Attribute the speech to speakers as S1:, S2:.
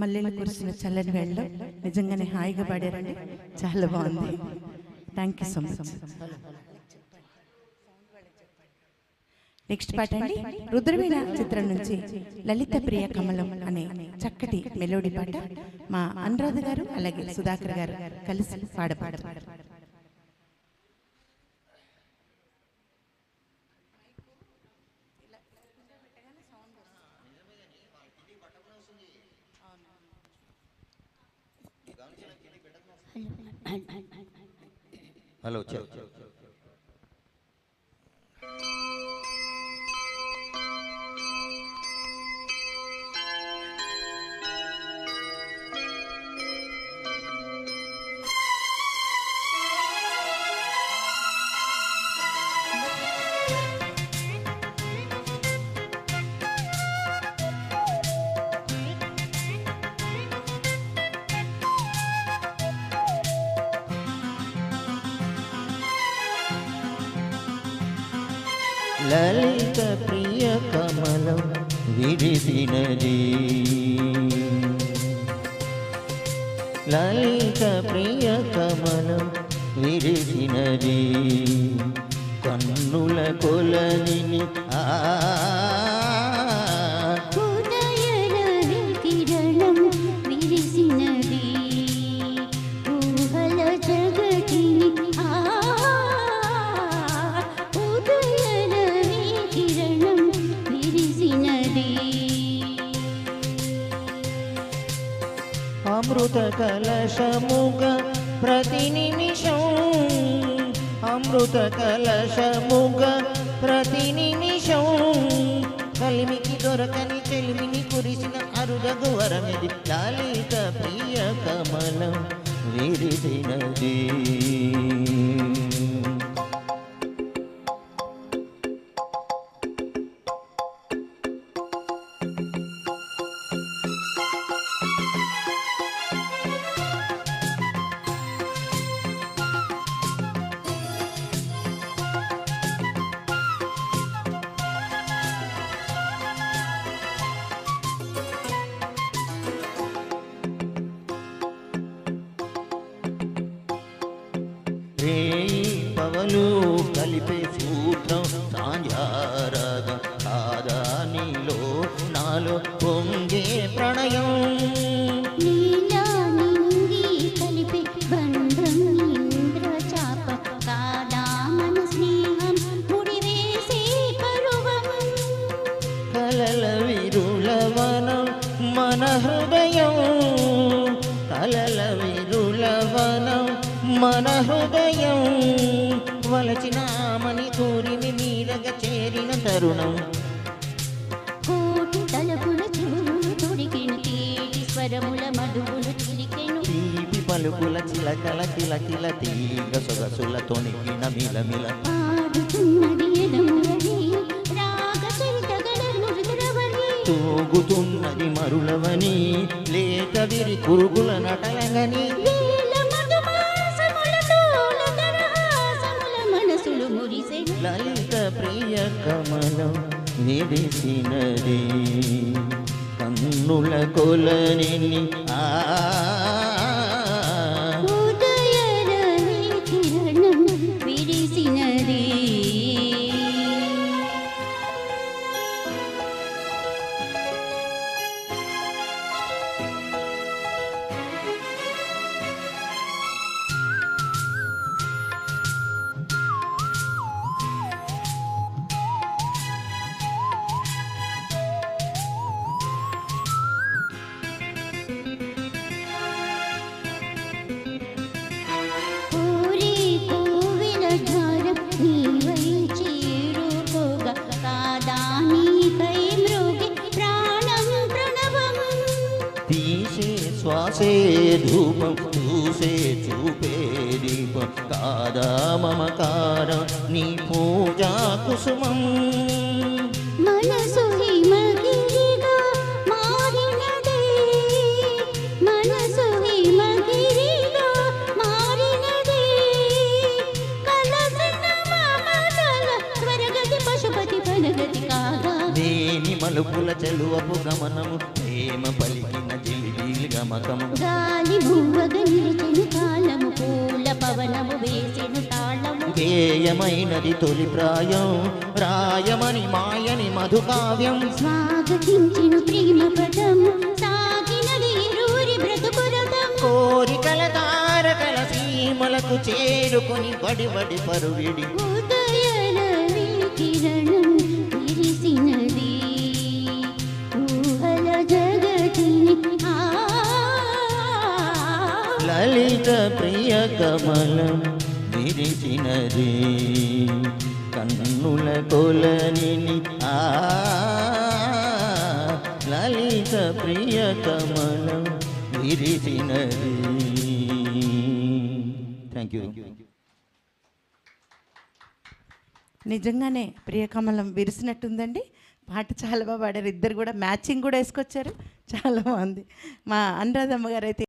S1: మల్లెలు కురిసిన చల్లని వెళ్ళడం నిజంగానే హాయిగా పాడారండి. చాలా బాగుంది. Thank you so much next పాట అండి. రుద్రవీణ చిత్రం నుంచి లలిత ప్రియ కమలం అనే చక్కటి మెలోడీ పాట మా అనురాధ గారు అలాగే సుధాకర్ గారు కలిసి పాడపాడు
S2: హలో చెప్ లలిత ప్రియ కమలం విడిసినది. లలిత ప్రియ కమలం విడిసినది. కన్నుల కొలని ఆ అమృత కలశముగ ప్రతి నిమిషం అమృత కలశముగ ప్రతి నిమిషం. కలిమికి దొరకని చెలిమిని కురిసిన అరుదగు వరమిది లాలిత ప్రియ కమలం విరిసినది రేయి పవలు కలిపే సూత్రం సాంధ్యారాగం కాదా నీలో నాలో పొంగే ప్రణయం.
S3: ఇంద్రచాప కాదా మన
S2: కలల మన హృదయం. కలల మన హృదయం వలచిన మణి కూరిమి మీరగ చేరిన తరుణం.
S3: కోటి తలపుల చెవులు తొడిగిన తేటి స్వరముల మధువులు చిలికెను.
S2: తీపి పలుకుల చిలకల కిలకిల తీగ సొగసుల తొణికిన మిలమిల
S3: పాడుతున్నది ఎదమురని రాగ చరితగల నురుద్రవని
S2: తూగుతున్నది మరులవని లేత విరి కురుగుల నటలంగని. విరిసినది కన్నుల కొలని ఆ శ్వాసే ధూపం చూసే చూపే దీపం. కాదా మమకారం నీ పూజా కుసుమం.
S3: మనసు
S2: దేని మలుపుల చెలువపు గమ నమనము ప్రేమ పలికిన జిలిబిలి గమకము
S3: గాలి భూవగ నిలిచెను కాలము పూల పవనము వేసెను తాళము.
S2: గేయమైనది తొలి ప్రాయం రాయమని మాయని మధుకావ్యం.
S3: స్వాగతించెను ప్రేమ పదం సాగినది ఇరువురి బ్రతుకురథం
S2: కోరికల తారకల సీమలకు చేరుకొని బడి బడి పరువిడి
S3: కిరణం ఊహల జగతిని
S2: లలిత ప్రియ కమలం విరిచినది. కన్నుల కొలని ఆ లలిత ప్రియ కమలం విరిచినది. థ్యాంక్ యూ
S1: నిజంగానే ప్రియకమలం విరిసినట్టుందండి. పాట చాలా బాగా పాడారు. ఇద్దరు కూడా మ్యాచింగ్ కూడా వేసుకొచ్చారు. చాలా బాగుంది. మా అనురాధమ్మ గారు అయితే